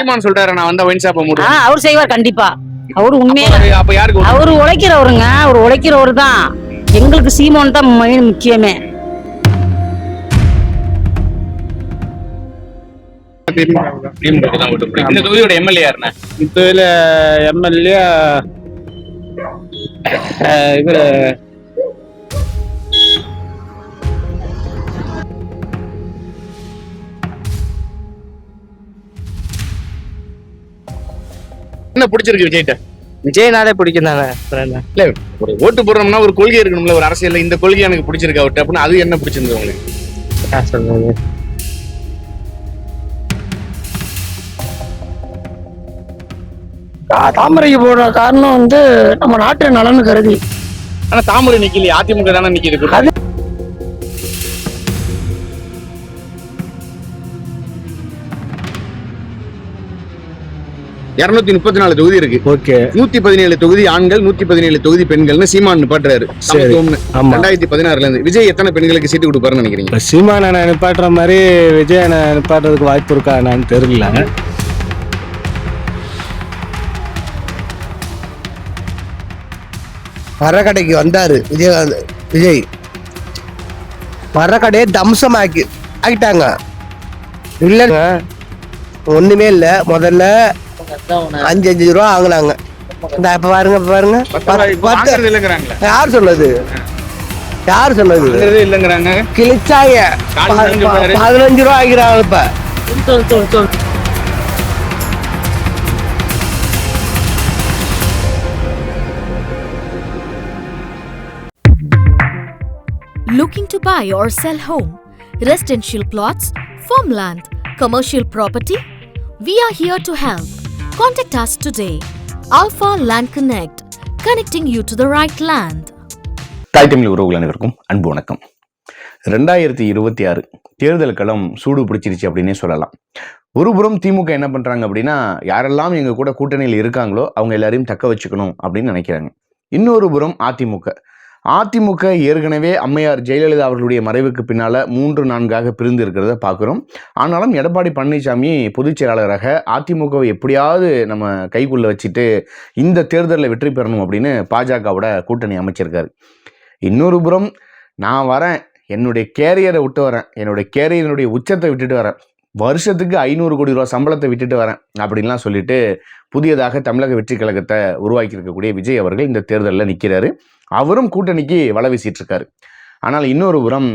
சீமான் சொல்றாரு நான் வந்தா ஒயின் ஷாப்பை மூடுவேன் அவர் செய்வார் கண்டிப்பா அவரு உண்மையில அப்ப- யாருக்கு? அவரு உழைக்கிறவருங்க அவர் உழைக்கிறவர் தான் எங்களுக்கு சீமான் தான் மெயின் முக்கியமே. இந்த தொகுதியோட எம்எல்ஏ யாருண்ணே இதுல எம்எல்ஏ இவரு என்ன பிடிச்சிருக்கு விஜய்கிட்ட? விஜய்னாலே பிடிக்கும் தானே? இல்ல ஒரு ஓட்டு போடுறோம்னா ஒரு கொள்கை இருக்கணும்ல ஒரு அரசியல்ல இந்த கொள்கை எனக்கு பிடிச்சிருக்கு அவர்கிட்ட அப்படின்னு அது என்ன பிடிச்சிருந்தது உங்களுக்கு? சொல்றது? தாமரைக்கு போடுற காரணம் வந்து நம்ம நாட்டு நலன் கருதி. ஆனா தாமரை நிக்கலையே அதிமுக தானே நிக்குது இருநூத்தி முப்பத்தி நாலு தொகுதி இருக்கு. ஓகே. நூத்தி பதினேழு தொகுதி ஆண்கள் நூத்தி பதினேழு தொகுதி பெண்கள்னு சீமான் நிப்பாட்டுறாரு. ரெண்டாயிரத்தி பதினாறுல இருந்து. விஜய் எத்தனை பெண்களுக்கு சீட்டு கொடுப்பாருன்னு நினைக்கிறீங்க? சீமான் அண்ணன் நிப்பாட்டுற மாதிரி விஜய் அண்ணன் நிப்பாட்டுறதுக்கு வாய்ப்பு இருக்கா என்னன்னு தெரியல. மரக்கடைக்கு வந்தாரு. விஜயகாந்த் விஜய். மரக்கடையை தம்சமாக்கி ஆக்கிட்டாங்க. இல்லைங்க ஒண்ணுமே இல்ல. முதல்ல அஞ்சு அஞ்சு ரூபா வாங்கினாங்க. இந்த இப்ப பாருங்க இப்ப பாருங்க. பத்து- யார் சொன்னது? யார் சொன்னது? வாங்குறதே இல்லைங்கிறாங்க. கிழிச்சாங்க. பாரு. பதினஞ்சு ரூபா ஆகிறாங்க இப்ப. Looking to buy or sell home, residential plots, farmland, commercial property? We are here to help. Contact us today. Alpha Land Connect, connecting you to the right land. தாய் தமிழ் உறவுகள் அனைவருக்கும் அன்பு வணக்கம் ரெண்டாயிரத்தி இருபத்தி ஆறு தேர்தல் களம் சூடு பிடிச்சிருச்சு அப்படின்னே சொல்லலாம் ஒருபுறம் திமுக என்ன பண்றாங்க அப்படின்னா யாரெல்லாம் எங்கள் கூட கூட்டணியில் இருக்காங்களோ அவங்க எல்லாரையும் தக்க வச்சுக்கணும் அப்படின்னு நினைக்கிறாங்க இன்னொரு புறம் அதிமுக அதிமுக ஏற்கனவே அம்மையார் ஜெயலலிதா அவர்களுடைய மறைவுக்கு பின்னால் மூன்று நான்காக பிரிந்து இருக்கிறத பார்க்குறோம். ஆனாலும் எடப்பாடி பழனிசாமி பொதுச் செயலாளராக அதிமுகவை எப்படியாவது நம்ம கைக்குள்ளே வச்சுட்டு இந்த தேர்தலில் வெற்றி பெறணும் அப்படின்னு பாஜகவோட கூட்டணி அமைச்சிருக்காரு. இன்னொரு புறம் நான் வரேன் என்னுடைய கேரியரை விட்டு வரேன் என்னுடைய கேரியரினுடைய உச்சத்தை விட்டுட்டு வரேன் வருஷத்துக்கு ஐநூறு கோடி ரூபா சம்பளத்தை விட்டுட்டு வரேன் அப்படின்லாம் சொல்லிட்டு புதியதாக தமிழக வெற்றி கழகத்தை உருவாக்கி இருக்கக்கூடிய விஜய் அவர்கள் இந்த தேர்தலில் நிற்கிறாரு அவரும் கூட்டணிக்கு வலை வீசிட்டு இருக்காரு ஆனால் இன்னொரு புறம்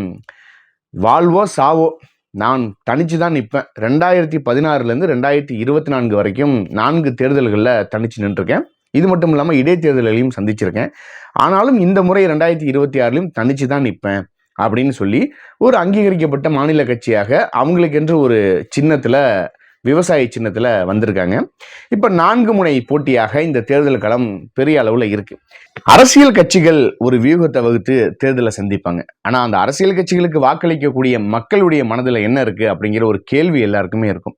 வாழ்வோ சாவோ நான் தனிச்சு தான் நிற்பேன். ரெண்டாயிரத்தி பதினாறுலேருந்து ரெண்டாயிரத்தி இருபத்தி நான்கு வரைக்கும் நான்கு தேர்தல்களில் தனிச்சு நின்றுருக்கேன். இது மட்டும் இல்லாமல் இடைத்தேர்தல்களையும் சந்திச்சிருக்கேன். ஆனாலும் இந்த முறை ரெண்டாயிரத்தி இருபத்தி ஆறுலையும் தனிச்சு தான் நிற்பேன் அப்படின்னு சொல்லி ஒரு அங்கீகரிக்கப்பட்ட மாநில கட்சியாக அவங்களுக்கென்று ஒரு சின்னத்தில் விவசாய சின்னத்தில் வந்திருக்காங்க. இப்போ நான்கு முனை போட்டியாக இந்த தேர்தல் களம் பெரிய அளவில் இருக்கு. அரசியல் கட்சிகள் ஒரு வியூகத்தை வகுத்து தேர்தலை சந்திப்பாங்க. ஆனால் அந்த அரசியல் கட்சிகளுக்கு வாக்களிக்கக்கூடிய மக்களுடைய மனதில் என்ன இருக்குது அப்படிங்கிற ஒரு கேள்வி எல்லாருக்குமே இருக்கும்.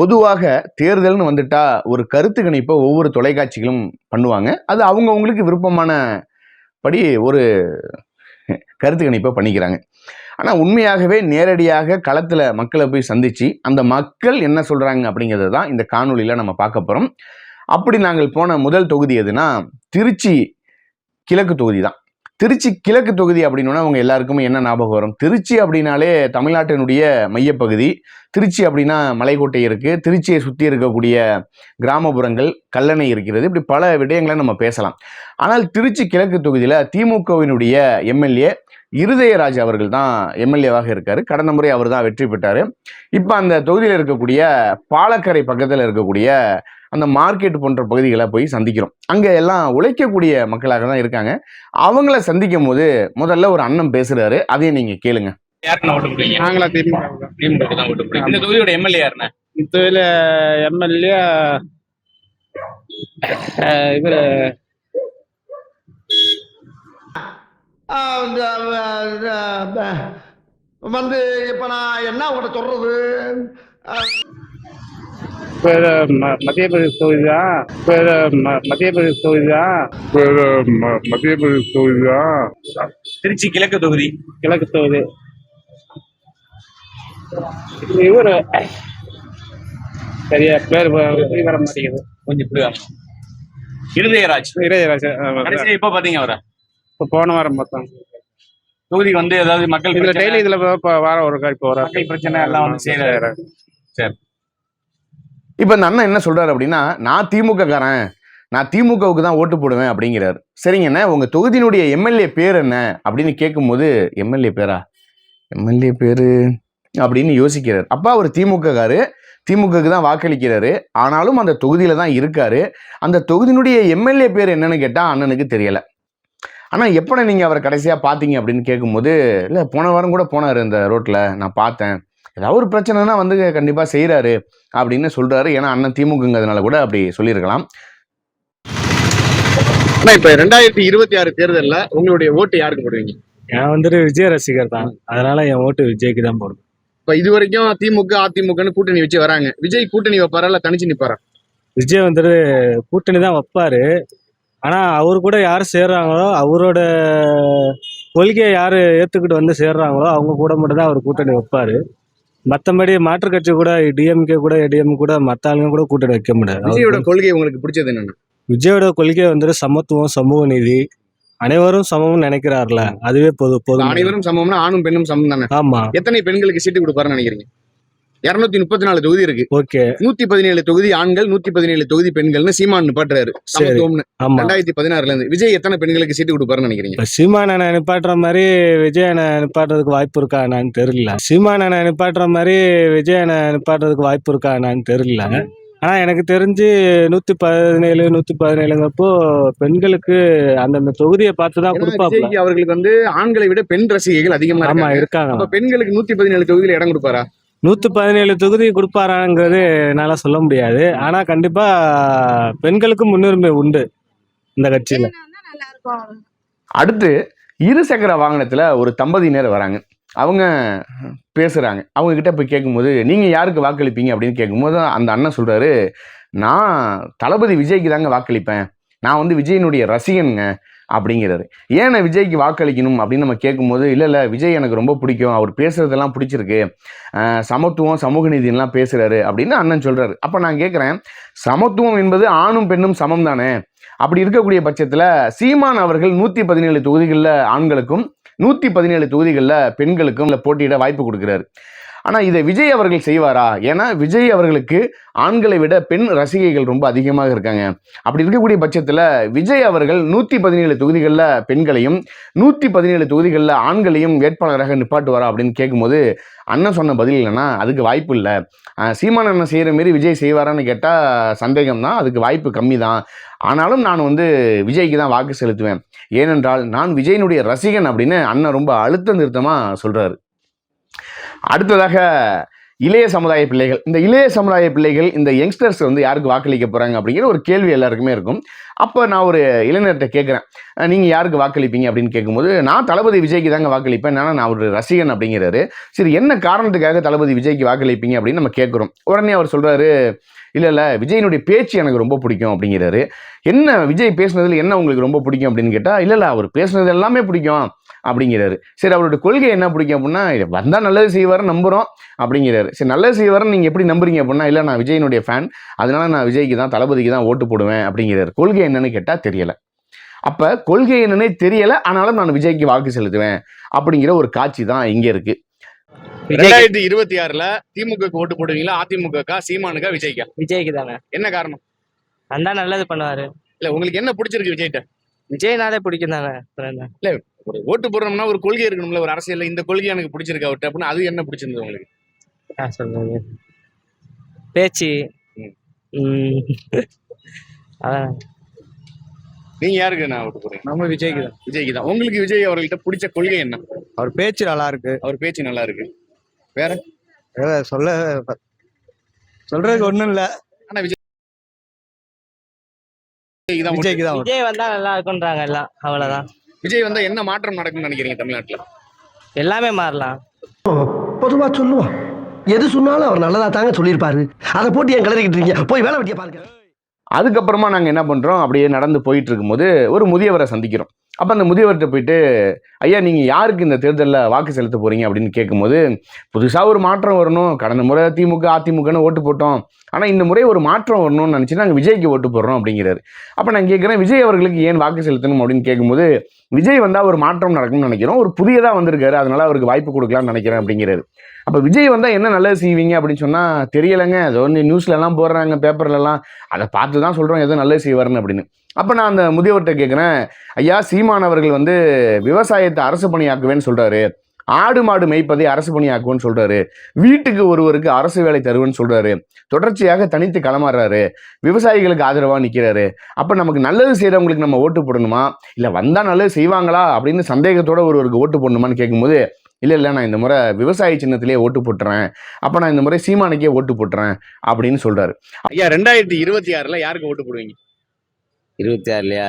பொதுவாக தேர்தல்னு வந்துட்டா ஒரு கருத்து கணிப்பை ஒவ்வொரு தொலைக்காட்சிகளும் பண்ணுவாங்க. அது அவங்கவுங்களுக்கு விருப்பமான படி ஒரு கருத்து கணிப்பை பண்ணிக்கிறாங்க. ஆனால் உண்மையாகவே நேரடியாக களத்தில் மக்களை போய் சந்திச்சு அந்த மக்கள் என்ன சொல்கிறாங்க அப்படிங்கிறது தான் இந்த காணொலியில் நம்ம பார்க்க போகிறோம் அப்படி நாங்கள் போன முதல் தொகுதி எதுனா திருச்சி கிழக்கு தொகுதி தான். திருச்சி கிழக்கு தொகுதி அப்படின்னா அவங்க எல்லாருக்குமே என்ன ஞாபகம் வரும்? திருச்சி அப்படின்னாலே தமிழ்நாட்டினுடைய மையப்பகுதி. திருச்சி அப்படின்னா மலைக்கோட்டை இருக்குது திருச்சியை சுற்றி இருக்கக்கூடிய கிராமப்புறங்கள் கல்லணை இருக்கிறது. இப்படி பல விடயங்களை நம்ம பேசலாம். ஆனால் திருச்சி கிழக்கு தொகுதியில் திமுகவினுடைய எம்எல்ஏ இருதயராஜ் அவர்கள் தான் எம்எல்ஏவாக இருக்காரு. கடந்த முறை அவர் தான் வெற்றி பெற்றார். இப்போ அந்த தொகுதியில் இருக்கக்கூடிய பாலக்கரை பக்கத்தில் இருக்கக்கூடிய அந்த மார்க்கெட் போன்ற பகுதிகளை போய் சந்திக்கிறோம். அங்கே எல்லாம் உழைக்கக்கூடிய மக்களாக தான் இருக்காங்க. அவங்கள சந்திக்கும் போது முதல்ல ஒரு அண்ணன் பேசுறாரு. அதையும் நீங்க கேளுங்க. நாங்களா திமுக. இந்த தொகுதியோட எம்எல்ஏ யாருண்ணே இதுல எம்எல்ஏ இவரு வந்து இப்ப நான் என்ன உங்கள்கிட்ட சொல்றது? பேரு மத்திய பிரதேச தொகுதி தான் பேரு மத்திய பிரதேச தொகுதி தான் மத்திய பிரதேச தொகுதி தான் திருச்சி கிழக்கு தொகுதி. கிழக்கு தொகுதி. இவரு சரியா பேர் வர மாட்டேங்குது. கொஞ்சம் இப்படி. இருதயராஜ் இளையராஜா கடைசியா இப்ப பாத்தீங்க அவரை? இப்போ போன வாரம் பார்த்தோம். தொகுதிக்கு வந்து ஏதாவது மக்கள் இதுல டெய்லி இதுல இப்போ- வாரம் ஒரு இப்போ வர மக்கள் பிரச்சனை எல்லாம் வந்து செய்யறாரு. இப்போ இந்த அண்ணன் என்ன சொல்றாரு அப்படின்னா நான் திமுக காரன் நான் திமுகவுக்கு தான் ஓட்டு போடுவேன் அப்படிங்கிறாரு. சரிங்கண்ணே உங்க தொகுதியினுடைய எம்எல்ஏ பேர் என்ன? அப்படின்னு கேட்கும்போது எம்எல்ஏ பேரா? எம்எல்ஏ பேரு? அப்படின்னு யோசிக்கிறார். அப்பா அவர் திமுக காரு திமுகவுக்கு தான் வாக்களிக்கிறாரு. ஆனாலும் அந்த தொகுதியில தான் இருக்காரு. அந்த தொகுதியினுடைய எம்எல்ஏ பேர் என்னன்னு கேட்டா அண்ணனுக்கு தெரியல. ஆனா எப்போ நீங்க அவரை கடைசியா பாத்தீங்க அப்படின்னு கேட்கும்போது இல்ல போன வாரம் கூட போனாரு இந்த ரோட்ல நான் பார்த்தேன் ஏதாவது ஒரு பிரச்சனைனா வந்து கண்டிப்பா செய்றாரு அப்படின்னு சொல்றாரு. ஏன்னா அண்ணன் திமுகங்கிறதுனால கூட அப்படி சொல்லியிருக்கலாம். ஆனா இப்ப ரெண்டாயிரத்தி இருபத்தி ஆறு தேர்தல்ல உங்களுடைய ஓட்டு யாருக்கு போடுவீங்க? நான் வந்துட்டு விஜய் ரசிகர் தான். அதனால என் ஓட்டு விஜய்க்கு தான் போடும் இப்ப இது வரைக்கும் திமுக அதிமுகன்னு கூட்டணி வச்சு வராங்க. விஜய் கூட்டணி வைப்பாரா இல்ல தனிச்சு நிப்பாரா? விஜய் வந்துட்டு கூட்டணி தான் வைப்பாரு. ஆனா அவரு கூட யார் சேர்றாங்களோ அவரோட கொள்கையை யார் ஏத்துக்கிட்டு வந்து சேர்றாங்களோ அவங்க கூட மட்டும் தான் அவர் கூட்டணி வைப்பாரு. மற்றபடி மாற்றுக் கட்சி கூட டிஎம்கே கூட ஏடிஎம் கூட மற்ற ஆளுங்க கூட கூட்டணி வைக்க முடியாது. விஜயோட கொள்கை உங்களுக்கு பிடிச்சது என்னன்னா? விஜயோட கொள்கை வந்துட்டு சமத்துவம் சமூக நீதி. அனைவரும் சமம்னு நினைக்கிறார்ல அதுவே பொது இப்ப போதும். அனைவரும் சமம்னா ஆணும் பெண்ணும் சமம் தானே? ஆமா. எத்தனை பெண்களுக்கு சீட்டு கொடுப்பாருன்னு நினைக்கிறீங்க? இருநூத்தி முப்பத்தி நாலு தொகுதி இருக்கு. ஓகே. நூத்தி பதினேழு தொகுதி ஆண்கள் நூத்தி பதினேழு தொகுதி பெண்கள்னு சீமான் நிப்பாட்டுறாரு. சரி. சமத்துவம்னு. ரெண்டாயிரத்தி பதினாறுல இருந்து. விஜய் எத்தனை பெண்களுக்கு சீட்டு கொடுப்பாருன்னு நினைக்கிறீங்க? சீமானனை நிப்பாட்டுற மாதிரி விஜயனை நிப்பாட்டுறதுக்கு வாய்ப்பு இருக்கா என்னன்னு தெரியல. சீமானனை நிப்பாட்டுற மாதிரி விஜயனை நிப்பாட்டுறதுக்கு வாய்ப்பு இருக்கா என்னன்னு தெரியல. ஆனா எனக்கு தெரிஞ்சு நூத்தி பதினேழு நூத்தி பதினேழுங்கப்போ பெண்களுக்கு அந்தந்த தொகுதியை பார்த்து தான் விஜய்க்கு அவர்களுக்கு வந்து ஆண்களை விட பெண் ரசிகைகள் அதிகமா இருக்காங்க. பெண்களுக்கு நூத்தி பதினேழு தொகுதியில இடம் கொடுப்பாரா? நூத்தி பதினேழு தொகுதி கொடுப்பாராங்கிறது என்னால சொல்ல முடியாது. ஆனா கண்டிப்பா பெண்களுக்கு முன்னுரிமை உண்டு இந்த கட்சியில. அடுத்து இருசக்கர வாகனத்துல ஒரு தம்பதியினர் வராங்க. அவங்க பேசுறாங்க. அவங்க கிட்ட போய் கேட்கும்போது நீங்க யாருக்கு வாக்களிப்பீங்க? அப்படின்னு கேட்கும்போது அந்த அண்ணன் சொல்றாரு நான் தளபதி விஜய்க்கு தாங்க வாக்களிப்பேன். நான் வந்து விஜயனுடைய ரசிகனுங்க. அப்படிங்கிறாரு. ஏன் விஜய்க்கு வாக்களிக்கணும் அப்படின்னு நம்ம கேட்கும்போது இல்லை இல்லை விஜய் எனக்கு ரொம்ப பிடிக்கும். அவர் பேசுறதெல்லாம் பிடிச்சிருக்கு. சமத்துவம் சமூக நீதினெலாம் பேசுகிறாரு அப்படின்னு அண்ணன் சொல்கிறாரு அப்போ நான் கேட்குறேன் சமத்துவம் என்பது ஆணும் பெண்ணும் சமம் தானே? அப்படி இருக்கக்கூடிய பட்சத்தில் சீமான் அவர்கள் நூற்றி பதினேழு தொகுதிகளில் ஆண்களுக்கும் நூற்றி பதினேழு தொகுதிகளில் பெண்களுக்கும் இல்லை போட்டியிட வாய்ப்பு கொடுக்குறாரு. ஆனால் இதை விஜய் அவர்கள் செய்வாரா? ஏன்னா விஜய் அவர்களுக்கு ஆண்களை விட பெண் ரசிகைகள் ரொம்ப அதிகமாக இருக்காங்க. அப்படி இருக்கக்கூடிய பட்சத்தில் விஜய் அவர்கள் நூற்றி பதினேழு தொகுதிகளில் பெண்களையும் நூற்றி பதினேழு தொகுதிகளில் ஆண்களையும் வேட்பாளராக நிப்பாட்டுவாரா அப்படின்னு கேட்கும்போது அண்ணன் சொன்ன பதில் இல்லைன்னா அதுக்கு வாய்ப்பு இல்லை. சீமான் அண்ணன் செய்கிற மாரி விஜய் செய்வாரான்னு கேட்டால் சந்தேகம் தான் அதுக்கு வாய்ப்பு கம்மி தான் ஆனாலும் நான் வந்து விஜய்க்கு தான் வாக்கு செலுத்துவேன். ஏனென்றால் நான் விஜயனுடைய ரசிகன் அப்படின்னு அண்ணன் ரொம்ப அழுத்த நிறுத்தமாக சொல்கிறாரு அடுத்ததாக இளைய சமுதாய பிள்ளைகள். இந்த இளைய சமுதாய பிள்ளைகள் இந்த யங்ஸ்டர்ஸ் வந்து யாருக்கு வாக்களிக்க போகிறாங்க அப்படிங்கிற ஒரு கேள்வி எல்லாருக்குமே இருக்கும். அப்போ நான் ஒரு இளைஞர்கிட்ட கேட்குறேன் நீங்கள் யாருக்கு வாக்களிப்பீங்க அப்படின்னு கேட்கும்போது நான் தளபதி விஜய்க்கு தாங்க வாக்களிப்பேன். ஏன்னா நான் ஒரு ரசிகன் அப்படிங்கிறாரு. சரி என்ன காரணத்துக்காக தளபதி விஜய்க்கு வாக்களிப்பீங்க அப்படின்னு நம்ம கேட்குறோம் உடனே அவர் சொல்கிறாரு இல்லை இல்லை விஜயனுடைய பேச்சு எனக்கு ரொம்ப பிடிக்கும் அப்படிங்கிறாரு. என்ன விஜய் பேசுனதில் என்ன உங்களுக்கு ரொம்ப பிடிக்கும் அப்படின்னு கேட்டால் இல்லை இல்லை அவர் பேசுனது எல்லாமே பிடிக்கும் அப்படிங்கிறாரு. சரி அவருடைய கொள்கை என்ன பிடிக்கும் அப்படின்னா வந்தால் நல்லது செய்வார்னு நம்புகிறோம் அப்படிங்கிறாரு. சரி நல்லது செய்வார்னு நீங்கள் எப்படி நம்புறீங்க அப்படின்னா இல்லை நான் விஜயனுடைய ஃபேன் அதனால நான் விஜய்க்கு தான் தளபதிக்கு தான் ஓட்டு போடுவேன் அப்படிங்கிறாரு. கொள்கை என்னன்னு கேட்டால் தெரியலை. அப்போ கொள்கை என்னன்னே தெரியலை ஆனாலும் நான் விஜய்க்கு வாக்கு செலுத்துவேன் அப்படிங்கிற ஒரு காட்சி தான் இங்கே இருக்குது ரெண்டாயிரத்தி இருபத்தி ஆறுல திமுக ஓட்டு போடுவீங்களா? அதிமுக சீமானுக்கா? விஜய்க்கா? விஜய்க்கு தானே என்ன காரணம்? வந்தா நல்லது பண்ணுவாரு. இல்ல உங்களுக்கு என்ன பிடிச்சிருக்கு விஜய்கிட்ட? விஜய்னாலே பிடிக்கும் தானே என்ன? ஒரு ஓட்டு போடுறோம்னா ஒரு கொள்கை இருக்கணும்ல ஒரு அரசியல்ல இந்த கொள்கை எனக்கு பிடிச்சிருக்கு அவர்கிட்ட அப்படின்னு அது என்ன பிடிச்சிருந்தது உங்களுக்கு? என்ன சொல்றது? பேச்சு. அதான். நீங்க யாருக்கு நான் ஓட்டு போடுறீங்க? நம்ம விஜய்க்கு தான். விஜய்க்கு தான். உங்களுக்கு விஜய் அவர்கள்ட்ட பிடிச்ச கொள்கை என்ன? அவர் பேச்சு நல்லா இருக்கு அவர் பேச்சு நல்லா இருக்கு சொல்ல சொல்றதுக்கு ஒண்ணும் இல்ல. ஆனா விஜய் விஜய்க்கு தான் விஜய் வந்தா நல்லா இருக்குன்றாங்க எல்லாம் அவ்வளவுதான். விஜய் வந்தா என்ன மாற்றம் நடக்கும்னு நினைக்கிறீங்க தமிழ்நாட்டுல? எல்லாமே மாறலாம். பொதுவா சொல்லுவோம் எது சொன்னாலும் அவர் நல்லதா தாங்க சொல்லியிருப்பாரு. அதை போட்டு என் கிளறிக்கிட்டு இருக்கீங்க? போய் வேலை வெட்டிய பாருங்க. அதுக்கப்புறமா நாங்கள் என்ன பண்ணுறோம் அப்படியே நடந்து போயிட்டு இருக்கும்போது ஒரு முதியவரை சந்திக்கிறோம். அப்போ அந்த முதியவர்கிட்ட போயிட்டு ஐயா நீங்கள் யாருக்கு இந்த தேர்தலில் வாக்கு செலுத்த போகிறீங்க அப்படின்னு கேட்கும்போது புதுசாக ஒரு மாற்றம் வரணும். கடந்த முறை திமுக அதிமுகன்னு ஓட்டு போட்டோம். ஆனால் இந்த முறை ஒரு மாற்றம் வரணும்னு நினச்சி நாங்கள் விஜய்க்கு ஓட்டு போடுறோம் அப்படிங்கிறாரு. அப்போ நான் கேட்குறேன் விஜய் அவர்களுக்கு ஏன் வாக்கு செலுத்தணும்? அப்படின்னு கேட்கும்போது விஜய் வந்தால் ஒரு மாற்றம் நடக்கும்னு நினைக்கிறோம். ஒரு புதியதாக வந்திருக்காரு. அதனால் அவருக்கு வாய்ப்பு கொடுக்கலாம்னு நினைக்கிறேன் அப்படிங்கிறாரு. அப்போ விஜய் வந்தால் என்ன நல்லது செய்வீங்க அப்படின்னு சொன்னால் தெரியலைங்க. அது வந்து நியூஸ்லலாம் போடுறாங்க பேப்பர்லலாம் அதை பார்த்து தான் சொல்கிறோம் எதோ நல்லது செய்வார்னு அப்படின்னு. அப்போ நான் அந்த முதியவர்கிட்ட கேட்குறேன் ஐயா சீமான் அவர்கள் வந்து விவசாயத்தை அரசு பணியாக்குவேன்னு சொல்கிறாரு ஆடு மாடு மேய்ப்பதை அரசு பணியாக்குவேன்னு சொல்கிறாரு வீட்டுக்கு ஒருவருக்கு அரசு வேலை தருவேன்னு சொல்கிறாரு தொடர்ச்சியாக தனித்து களமாறுறாரு விவசாயிகளுக்கு ஆதரவாக நிற்கிறாரு அப்போ நமக்கு நல்லது செய்கிறவங்களுக்கு நம்ம ஓட்டு போடணுமா? இல்லை வந்தால் நல்லது செய்வாங்களா? அப்படின்னு சந்தேகத்தோட ஒருவருக்கு ஓட்டு போடணுமான்னு கேட்கும்போது இல்லை இல்லை நான் இந்த முறை விவசாய சின்னத்திலே ஓட்டு போட்டுறேன். அப்போ நான் இந்த முறை சீமானுக்கே ஓட்டு போட்டுறேன். அப்படின்னு சொல்கிறாரு ஐயா ரெண்டாயிரத்தி இருபத்தி ஆறில் யாருக்கு ஓட்டு போடுவீங்க? இருபத்தி ஆறுலையா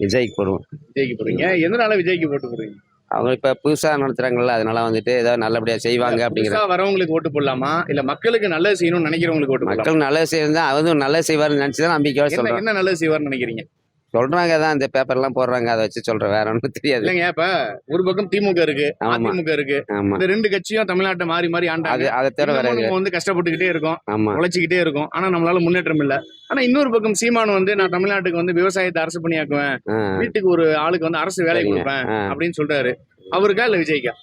விஜய்க்கு போடுவோம். விஜய்க்கு போடுவீங்க எதனால விஜய்க்கு ஓட்டு போடுவீங்க அவங்க இப்போ புதுசாக நடத்துகிறாங்கல்ல அதனால வந்துட்டு ஏதோ நல்லபடியாக செய்வாங்க அப்படிங்கிற புதுசா வரவங்களுக்கு ஓட்டு போடலாமா? இல்ல மக்களுக்கு நல்லது செய்யணும்னு நினைக்கிறவங்களுக்கு ஓட்டு மக்கள் நல்லது செய்யறது அவரும் நல்லது செய்வாருன்னு நினச்சி தான் நம்பிக்கையோட என்ன சொல்கிறோம் என்ன நல்லது செய்வார்னு நினைக்கிறீங்க? சொல்கிறாங்க தான் இந்த பேப்பர்லாம் போடுறாங்க அதை வச்சு சொல்கிறேன் வேற ஒன்றும் தெரியாது. இல்லைங்க இப்ப ஒரு பக்கம் திமுக இருக்கு ஆமா. அதிமுக இருக்கு. இந்த ரெண்டு கட்சியும் தமிழ்நாட்டை மாறி மாறி ஆண்டாங்க. அதை தவிர வேற நம்ம வந்து கஷ்டப்பட்டுக்கிட்டே இருக்கோம் ஆமாம் உழைச்சிக்கிட்டே இருக்கும். ஆனா நம்மளால முன்னேற்றம் இல்ல. ஆனா இன்னொரு பக்கம் சீமான் வந்து நான் தமிழ்நாட்டுக்கு வந்து விவசாயத்தை அரசு பணியாக்குவேன். வீட்டுக்கு ஒரு ஆளுக்கு வந்து அரசு வேலை. கொடுப்பேன். அப்படின்னு சொல்றாரு. அவருக்கா இல்ல விஜய்க்கா?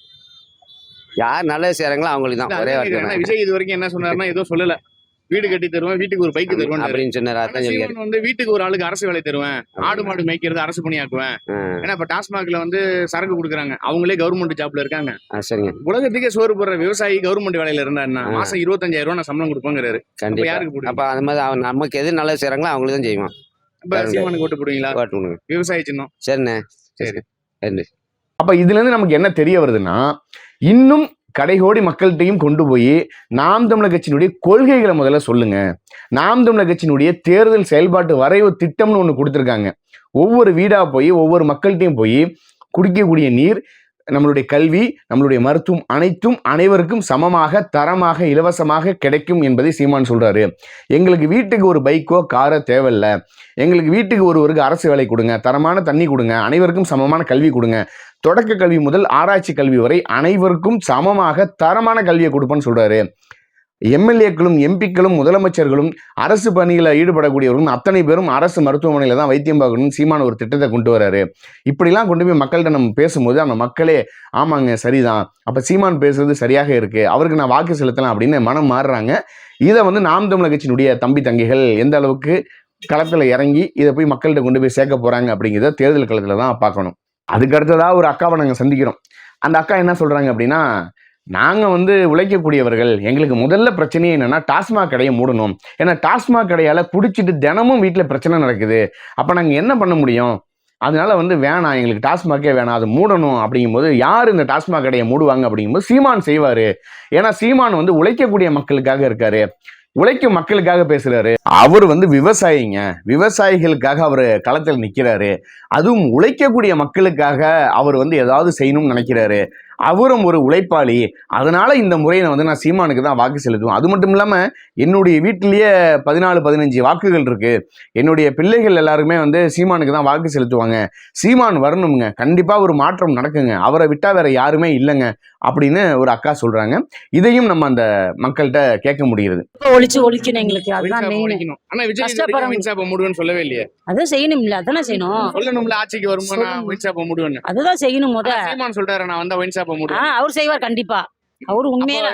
யார் நல்லது செய்கிறாங்களோ அவங்களுக்கு தான். ஒரே. விஜய் இது வரைக்கும் என்ன சொன்னாருன்னா ஏதோ சொல்லல. வீடு கட்டி தருவேன் வீட்டுக்கு ஒரு பைக் தருவேன். அப்படின்னு சொன்னார்? அதான் சொல்லியாரு. சீமான் வந்து வீட்டுக்கு ஒரு ஆளுக்கு அரசு வேலை தருவேன். ஆடு மாடு மேய்க்கிறது அரசு பணியாக்குவேன். ஏன்னா இப்ப டாஸ்மாக்ல வந்து சரக்கு கொடுக்குறாங்க. அவங்களே கவர்மெண்ட் ஜாப்ல இருக்காங்க. சரிங்க. உலகத்துக்கே சோறு போடுற விவசாயி கவர்மெண்ட் வேலையில இருந்தா என்ன ஆ. மாசம் இருபத்தஞ்சாயிரம் ரூபாய் நான் சம்பளம் கொடுப்பேங்கிறாரு. யாருக்கு அப்போ அந்த மாதிரி அவன் நமக்கு எது நல்லது செய்கிறாங்களோ அவங்களுக்கு தான் செய்வான். இப்ப சீமானுக்கு ஓட்டு போடுவீங்களா? விவசாய சின்னம். சரிண்ணே. சரி. நன்றி. அப்ப இதுல இருந்து நமக்கு என்ன தெரிய வருதுன்னா இன்னும் கடைகோடி மக்கள்கிட்டையும் கொண்டு போய் நாம் தமிழர் கட்சியினுடைய கொள்கைகளை முதல்ல சொல்லுங்க. நாம் தமிழர் கட்சியினுடைய தேர்தல் செயல்பாட்டு வரைவு திட்டம்னு ஒன்று கொடுத்துருக்காங்க. ஒவ்வொரு வீடாக போய் ஒவ்வொரு மக்கள்கிட்டையும் போய் குடிக்கக்கூடிய நீர் நம்மளுடைய கல்வி நம்மளுடைய மருத்துவம் அனைத்தும் அனைவருக்கும் சமமாக தரமாக இலவசமாக கிடைக்கும் என்பதை சீமான் சொல்கிறாரு எங்களுக்கு வீட்டுக்கு ஒரு பைக்கோ காரோ தேவையில்ல. எங்களுக்கு வீட்டுக்கு ஒருவருக்கு அரசு வேலை கொடுங்க. தரமான தண்ணி கொடுங்க. அனைவருக்கும் சமமான கல்வி கொடுங்க. தொடக்க கல்வி முதல் ஆராய்ச்சி கல்வி வரை அனைவருக்கும் சமமாக தரமான கல்வியை கொடுப்பேன்னு சொல்கிறாரு எம்எல்ஏக்களும் எம்பிக்களும் முதலமைச்சர்களும் அரசு பணியில் ஈடுபடக்கூடியவர்களும் அத்தனை பேரும் அரசு மருத்துவமனையில் தான் வைத்தியம் பார்க்கணும்னு சீமான ஒரு திட்டத்தை கொண்டு வராரு. இப்படிலாம் கொண்டு போய் மக்கள்கிட்ட நம்ம பேசும்போது அந்த மக்களே ஆமாங்க சரிதான். அப்போ சீமான் பேசுறது சரியாக இருக்கு. அவருக்கு நான் வாக்கு செலுத்தலாம் அப்படின்னு மனம் மாறுறாங்க. இதை வந்து நாம் தமிழர் கட்சியினுடைய தம்பி தங்கைகள் எந்த அளவுக்கு களத்தில் இறங்கி இதை போய் மக்கள்கிட்ட கொண்டு போய் சேர்க்க போறாங்க அப்படிங்கிறத தேர்தல் களத்தில் தான் பார்க்கணும். அதுக்கு அடுத்ததாக ஒரு அக்காவை நாங்கள் சந்திக்கிறோம். அந்த அக்கா என்ன சொல்றாங்க அப்படின்னா நாங்கள் வந்து உழைக்கக்கூடியவர்கள் எங்களுக்கு முதல்ல பிரச்சனையே என்னென்னா டாஸ்மாக் கடையை மூடணும். ஏன்னா டாஸ்மாக் கடையால் குடிச்சிட்டு தினமும் வீட்டில் பிரச்சனை நடக்குது. அப்போ நாங்கள் என்ன பண்ண முடியும்? அதனால வந்து வேணாம் எங்களுக்கு டாஸ்மாகே வேணாம் அது மூடணும் அப்படிங்கும்போது யார் இந்த டாஸ்மாக் கடையை மூடுவாங்க அப்படிங்கும்போது சீமான் செய்வார். ஏன்னா சீமான் வந்து உழைக்கக்கூடிய மக்களுக்காக இருக்காரு. உழைக்கும் மக்களுக்காக பேசுறாரு. அவர் வந்து விவசாயிங்க. விவசாயிகளுக்காக அவர் களத்தில் நிற்கிறாரு அதுவும் உழைக்கக்கூடிய மக்களுக்காக அவர் வந்து ஏதாவது செய்யணும்னு நினைக்கிறாரு. அவரும் ஒரு உழைப்பாளி. அதனால இந்த முறையை வந்து நான் சீமானுக்கு தான் வாக்கு செலுத்துவேன். அது மட்டும் இல்லாம என்னுடைய வீட்டிலேயே பதினாலு பதினஞ்சு வாக்குகள் இருக்கு. என்னுடைய பிள்ளைகள் எல்லாருமே வந்து சீமானுக்கு தான் வாக்கு செலுத்துவாங்க. சீமான் வரணுங்க கண்டிப்பா ஒரு மாற்றம் நடக்குங்க. அவரை விட்டா வேற யாருமே இல்லைங்க. அப்படின்னு ஒரு அக்கா சொல்றாங்க. இதையும் நம்ம அந்த மக்கள்கிட்ட கேட்க முடியுது ஒழிச்சு ஒழிக்கணும் எங்களுக்கு. அதுதான் மெயின். ஆனா விஜய் இது வரைக்கும் கஷ்டப்படுறவங்க. ஒயின் ஷாப்பை மூடுவேன்னு சொல்லவே இல்லையே. அதான் செய்யணும் இல்ல அதானே செய்யணும். சொல்லணும்ல. ஆட்சிக்கு வருமா நான் சொல்லணும். ஒயின் ஷாப்பை மூடுவேன்னு. அதுதான் செய்யணும் முத. சீமான் சொல்றாரு நான் வந்தா அவர் செய்வார் கண்டிப்பா. அவரு உண்மையில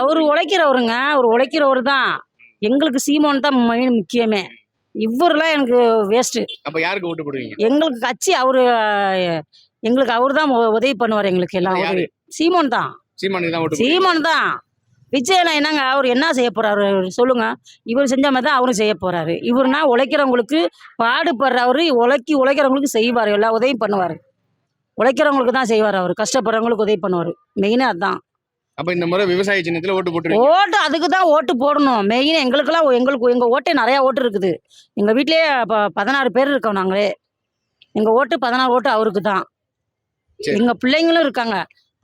அவரு? உழைக்கிறவருங்க அவர் உழைக்கிறவர் தான். எங்களுக்கு சீமான் தான் மெயின் முக்கியமே. இவரெல்லாம் எனக்கு வேஸ்ட் அப்ப யாருக்கு ஓட்டு போடுவீங்க எங்களுக்கு கட்சி அவரு எங்களுக்கு அவர் தான் உதவி பண்ணுவார் எங்களுக்கு எல்லாம்? உதவி சீமான் தான். சீமான் தான். விஜயெல்லாம் என்னங்க அவர் என்ன செய்ய போறாரு? சொல்லுங்க. இவர் செஞ்ச மாதிரி தான் அவரும் செய்ய போறாரு. இவர்னா உழைக்கிறவங்களுக்கு பாடுபடுறவரு உழைக்கி உழைக்கிறவங்களுக்கு செய்வார். எல்லா உதவியும் பண்ணுவார். உழைக்கிறவங்களுக்கு தான் செய்வார் அவர். கஷ்டப்படுறவங்களுக்கு உதவி பண்ணுவார். மெயினாக அதுதான் அப்ப இந்த முறை விவசாய சின்னத்துல ஓட்டு போட்டுருவீங்க. ஓட்டு அதுக்கு தான் ஓட்டு போடணும். மெயின் எங்களுக்கெல்லாம் எங்களுக்கு எங்கள் ஓட்டே நிறையா ஓட்டு இருக்குது. எங்கள் வீட்டிலேயே இப்போ பதினாறு பேர் இருக்கோம் நாங்களே. எங்கள் ஓட்டு பதினாறு ஓட்டு அவருக்கு தான். எங்கள் பிள்ளைங்களும் இருக்காங்க.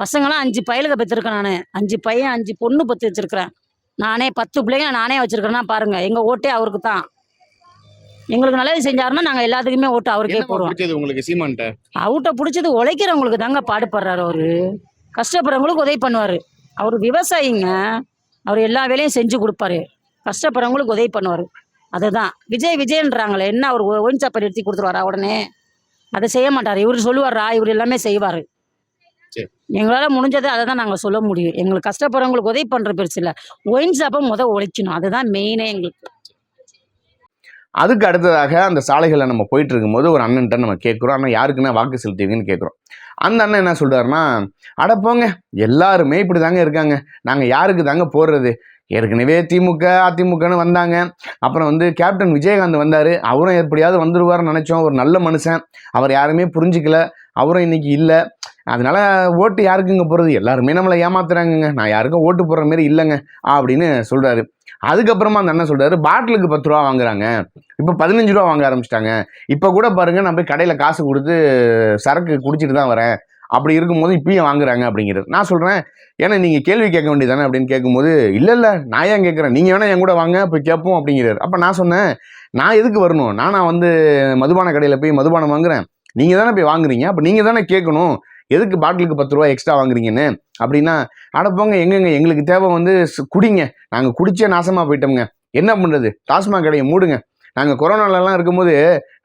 பசங்களாம் அஞ்சு பயலுக பெற்றிருக்கேன் நான். அஞ்சு பையன் அஞ்சு பொண்ணு பத்து வச்சிருக்கிறேன். நானே பத்து பிள்ளைங்க நானே வச்சிருக்கிறேன்னா பாருங்க எங்கள் ஓட்டே அவருக்கு தான். எங்களுக்கு நல்லது செஞ்சாருன்னா நாங்கள் எல்லாத்துக்குமே ஓட்டு அவருக்கே போடுவோம். உங்களுக்கு சீமான்ட்ட? அவுட்ட பிடிச்சது உழைக்கிறவங்களுக்கு தாங்க பாடுபடுறாரு அவரு. கஷ்டப்படுறவங்களுக்கு உதவி பண்ணுவார். அவர் விவசாயிங்க. அவர் எல்லா வேலையும் செஞ்சு கொடுப்பாரு. கஷ்டப்படுறவங்களுக்கு உதவி பண்ணுவார். அதுதான். விஜய் விஜயன்றாங்களே என்ன அவர் ஒயின் சாப்பர் எடுத்து கொடுத்துருவாரா உடனே? அதை செய்ய மாட்டார். இவர் சொல்லுவாரா? இவர் எல்லாமே செய்வார். எங்களால் முடிஞ்சதை அதை தான் நாங்கள் சொல்ல முடியும். எங்களுக்கு கஷ்டப்படுறவங்களுக்கு உதவி பண்ணுற பெருசு இல்லை. ஒயின் ஷாப்பை முத உழைக்கணும் அதுதான் மெயினே எங்களுக்கு. அதுக்கு அடுத்ததாக அந்த சாலைகளில் நம்ம போயிட்டு இருக்கும்போது ஒரு அண்ணன்ட்ட நம்ம கேட்குறோம். ஆனால் யாருக்குன்னா வாக்கு செலுத்துவீங்கன்னு கேட்குறோம். அந்த அண்ணன் என்ன சொல்கிறாருன்னா அடப்போங்க எல்லாருமே இப்படி தாங்க இருக்காங்க. நாங்கள் யாருக்கு தாங்க போடுறது ஏற்கனவே திமுக அதிமுகன்னு வந்தாங்க. அப்புறம் வந்து கேப்டன் விஜயகாந்த் வந்தார். அவரும் எப்படியாவது வந்துடுவார்னு நினச்சோம். ஒரு நல்ல மனுஷன். அவர் யாருமே புரிஞ்சிக்கல. அவரும் இன்னைக்கு இல்லை. அதனால ஓட்டு யாருக்குங்க போகிறது எல்லாருமே நம்மளை ஏமாத்துறாங்கங்க. நான் யாருக்கும் ஓட்டு போடுற மாதிரி இல்லைங்க அப்படின்னு சொல்கிறாரு அதுக்கப்புறமா அந்த அண்ணன் சொல்கிறாரு பாட்டிலுக்கு பத்து ரூபா வாங்குறாங்க. இப்போ பதினஞ்சு ரூபா வாங்க ஆரம்பிச்சிட்டாங்க. இப்போ கூட பாருங்க நான் போய் கடையில் காசு கொடுத்து சரக்கு குடிச்சிட்டு தான் வரேன். அப்படி இருக்கும்போது இப்பயும் வாங்குறாங்க அப்படிங்கிறது. நான் சொல்கிறேன் ஏன்னா நீங்கள் கேள்வி கேட்க வேண்டியதானே அப்படின்னு கேட்கும்போது இல்லை இல்லை நான் ஏன் கேட்குறேன்? நீங்கள் வேணால் என் கூட வாங்க போய் கேட்போம் அப்படிங்கிறார். அப்போ நான் சொன்னேன் நான் எதுக்கு வரணும்? நானா வந்து மதுபான கடையில் போய் மதுபானம் வாங்குறேன். நீங்கள் தானே போய் வாங்குறீங்க. அப்போ நீங்கள் தானே கேட்கணும். எதுக்கு பாட்டிலுக்கு பத்து ரூபா எக்ஸ்ட்ரா வாங்குறீங்கன்னு? அப்படின்னா அட போங்க எங்கங்க எங்களுக்கு தேவை வந்து குடிங்க. நாங்கள் குடிச்சே நாசமாக போயிட்டோம்ங்க. என்ன பண்ணுறது டாஸ்மாக் கடையை மூடுங்க. நாங்கள் கொரோனாலலாம் இருக்கும்போது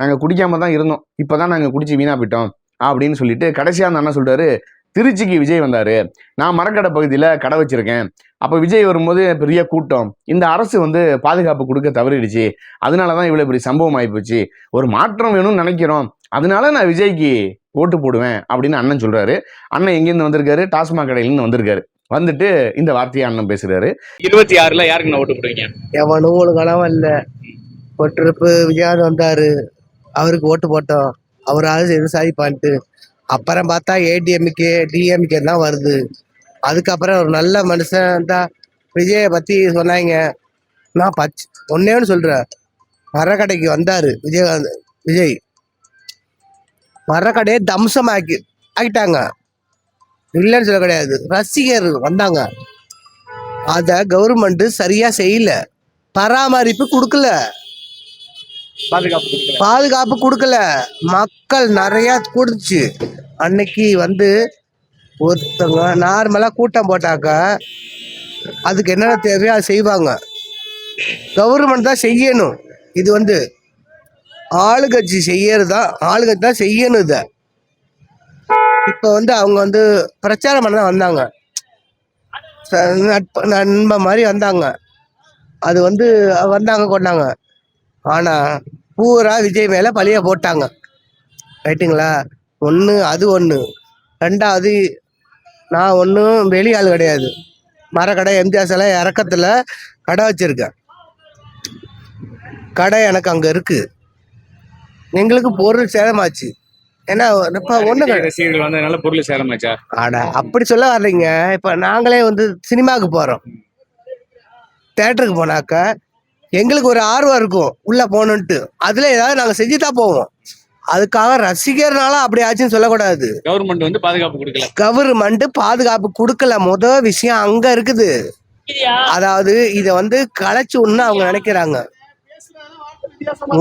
நாங்கள் குடிக்காம தான் இருந்தோம். இப்போ தான் நாங்கள் குடிச்சு வீணா போயிட்டோம் அப்படின்னு சொல்லிட்டு கடைசியாக அந்த அண்ணன் சொல்றாரு திருச்சிக்கு விஜய் வந்தார். நான் மரக்கடை பகுதியில் கடை வச்சிருக்கேன். அப்போ விஜய் வரும்போது பெரிய கூட்டம். இந்த அரசு வந்து பாதுகாப்பு கொடுக்க தவறிடுச்சு. அதனால தான் இவ்வளோ இப்படி சம்பவம் ஆகிப்போச்சு ஒரு மாற்றம் வேணும்னு நினைக்கிறோம். அதனால நான் விஜய்க்கு ஓட்டு போடுவேன் அப்படின்னு அண்ணன் சொல்றாரு. அண்ணன் எங்கேருந்து வந்திருக்காரு? டாஸ்மாக் கடையிலேருந்து வந்திருக்காரு. வந்துட்டு இந்த வார்த்தையை அண்ணன் பேசுறாரு. இருபத்தி ஆறுல யாருக்கு நான் ஓட்டு போடுவீங்க? எவனும் ஒழுங்கானவன் இல்லை. ஒரு ட்ரிப்பு விஜயகாந்த் வந்தார். அவருக்கு ஓட்டு போட்டோம். அவராவது எதுவும் சாதிப்பான்ட்டு அப்புறம் பார்த்தா ஏடிஎம்கே டிஎம்கே தான் வருது. அதுக்கப்புறம் ஒரு நல்ல மனுஷன் தான் விஜயை பற்றி சொன்னாங்க. நான் பச் ஒன்னே ஒன்று சொல்கிறேன் மரக்கடைக்கு வந்தார். விஜயகாந்த் விஜய். மரக்கடையை தம்சமாக்கி ஆக்கிட்டாங்க. இல்லைன்னு சொல்ல கிடையாது. ரசிகர் வந்தாங்க. அதை கவர்மெண்ட் சரியா செய்யல. பராமரிப்பு கொடுக்கல. பாதுகாப்பு கொடுக்கல. பாதுகாப்பு கொடுக்கல. மக்கள் நிறைய கூடுச்சு. அன்னைக்கு வந்து ஒருத்தவங்க நார்மலா கூட்டம் போட்டாக்கா அதுக்கு என்னென்ன தேவையோ அதை செய்வாங்க. கவர்மெண்ட் தான் செய்யணும். இது வந்து ஆளுங்கட்சி செய்யறது தான் ஆளுங்கட்சி தான் செய்யணும் இதை. இப்போ வந்து அவங்க வந்து பிரச்சாரம் பண்ண வந்தாங்க. ச- நட்ப நண்ப மாதிரி வந்தாங்க. அது வந்து வந்தாங்க கொண்டாங்க. ஆனால் பூரா விஜய் மேலே பழிய போட்டாங்க. ரைட்டுங்களா? ஒன்று அது ஒன்று ரெண்டாவது நான் ஒன்றும் வெளி ஆள் கிடையாது. மரக்கடை எம்ஜிஆர் சிலை இறக்கத்தில் கடை வச்சுருக்கேன். கடை எனக்கு அங்கே இருக்குது எங்களுக்கு பொருள் சேதமாச்சு. ஏன்னா இப்போ ஒன்று ரசிகர்கள் வந்ததுனால பொருள் சேலமாச்சா ஆட அப்படி சொல்ல வர்றீங்க. இப்போ நாங்களே வந்து சினிமாவுக்கு போகிறோம் தேட்டருக்கு போனாக்க எங்களுக்கு ஒரு ஆர்வம் இருக்கும். உள்ளே போகணுன்ட்டு. அதில் ஏதாவது நாங்கள் செஞ்சு தான் போவோம். அதுக்காக ரசிகர்னால அப்படி ஆச்சுன்னு சொல்லக்கூடாது. கவர்மெண்ட் வந்து பாதுகாப்பு கொடுக்கல. கவர்மெண்ட் பாதுகாப்பு கொடுக்கல. முத விஷயம் அங்க இருக்குது. அதாவது இத வந்து களைச்சு ஒண்ணு அவங்க நினைக்கிறாங்க.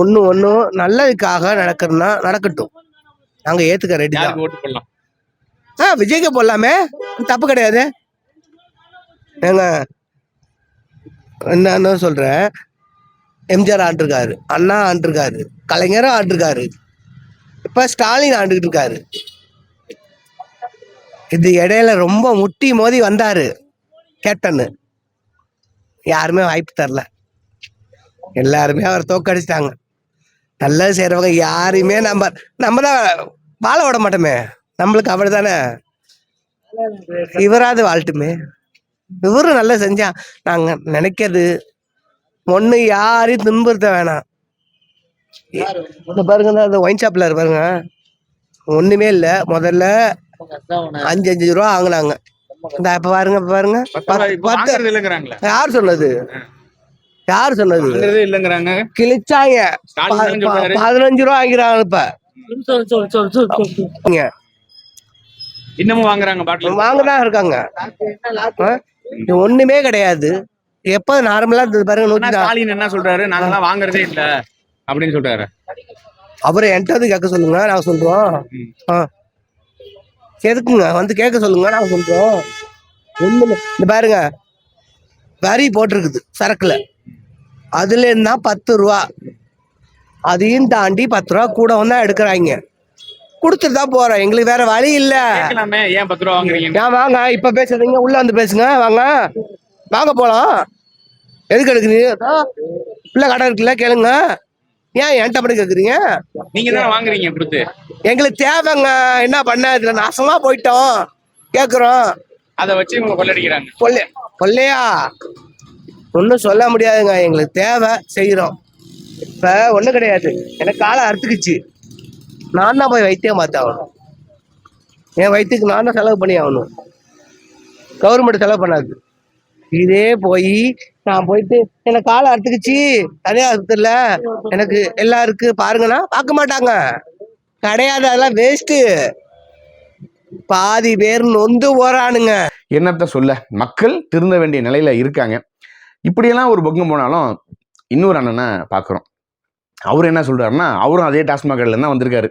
ஒண்ணு ஒண்ணும் நல்லதுக்காக நடக்கிறதுனா நடக்கட்டும். நாங்க ஏத்துக்க ரெடி தான். ஆ விஜய்க்கு போடலாமே. தப்பு கிடையாது. ஏங்க என்னன்னு சொல்றேன்? எம்ஜிஆர் ஆண்டிருக்காரு அண்ணா ஆண்டிருக்காரு கலைஞரும் ஆண்டிருக்காரு. இப்ப ஸ்டாலின் ஆண்டுகிட்டு இருக்காரு இது இடையில ரொம்ப முட்டி மோதி வந்தாரு கேப்டன் யாருமே வாய்ப்பு தரல. எல்லாருமே அவர் தோக்கடிச்சிட்டாங்க. நல்லது செய்றவங்க யாரையுமே நம்ம நம்ம தான் வாழ விட மாட்டோமே. நம்மளுக்கு அவர் தானே. இவராது வாழட்டுமே. இவரும் நல்லா செஞ்சா நாங்க நினைக்கிறது ஒண்ணு யாரையும் துன்புறுத்த வேணாம். இந்த பாருங்க இந்த- ஒயின் ஷாப்ல பாருங்க. ஒண்ணுமே இல்ல. முதல்ல அஞ்சு அஞ்சு ரூபா வாங்கினாங்க. இந்த இப்ப பாருங்க இப்ப பாருங்க. பத்து- யார் சொன்னது? யார் சொன்னது? இல்லைங்கிறாங்க. கிழிச்சாங்க. பதினஞ்சு ரூபா வாங்கிறாங்க இப்ப. இன்னமும் வாங்குறாங்க பாட்டில். வாங்கதான் இருக்காங்க. ஒண்ணுமே கிடையாது. எப்ப நார்மலா இருந்தது பாருங்க ஸ்டாலின் என்ன சொல்றாரு? நாங்கெல்லாம் வாங்குறதே இல்ல. அப்படின்னு சொல்றாரு. அவரை என்கிட்ட வந்து கேட்க சொல்லுங்க நாங்க சொல்றோம். எதுக்குங்க வந்து கேட்க சொல்லுங்க நாங்க சொல்றோம். ஒண்ணுமே இந்த பாருங்க வரி போட்டிருக்குது சரக்குல. அதுல இருந்தா பத்து ரூபா அதையும் தாண்டி பத்து ரூபா கூட வந்தா எடுக்கிறாங்க. கொடுத்துட்டு தான் போறோம். எங்களுக்கு வேற வழி இல்ல. ஏன் பத்து ரூபா வாங்குறீங்க ஏன் வாங்க இப்ப பேசுறீங்க உள்ள வந்து பேசுங்க. வாங்க. வாங்க போலாம். எதுக்கு எடுக்கிறீங்க? உள்ள கடை இருக்குல்ல கேளுங்க. ஏன் என்கிட்ட மட்டும் கேக்குறீங்க? நீங்க தானே வாங்குறீங்க கொடுத்து. எங்களுக்கு தேவைங்க. என்ன பண்ண? இதுல நாசமா போயிட்டோம். கேக்குறோம். அதை வச்சு இவங்க கொள்ளடிக்கிறாங்க. கொள்ளை கொள்ளையா? ஒன்றும் சொல்ல முடியாதுங்க. எங்களுக்கு தேவை செய்கிறோம் இப்போ ஒன்றும் கிடையாது. எனக்கு காலை அறுத்துக்குச்சு. நான் தான் போய் வைத்தியம் பார்த்தாகணும். என் வயிற்றுக்கு நான் தான் செலவு பண்ணி ஆகணும். கவர்மெண்ட் செலவு பண்ணாது. இதே போய் நான் போயிட்டு எனக்கு காலை அறுத்துக்குச்சு. தனியார் ஆஸ்பத்திரியில் எனக்கு எல்லாம் இருக்கு பாருங்கன்னா பார்க்க மாட்டாங்க. கிடையாது அதெல்லாம் வேஸ்ட்டு பாதி பேர் நொந்து போறானுங்க. என்னத்த சொல்ல? மக்கள் திருந்த வேண்டிய நிலையில இருக்காங்க. இப்படியெல்லாம் ஒரு பக்கம் போனாலும் இன்னொரு அண்ணனை பார்க்குறோம். அவர் என்ன சொல்கிறாருன்னா அவரும் அதே டாஸ்மாக் கடையில் தான் வந்திருக்காரு.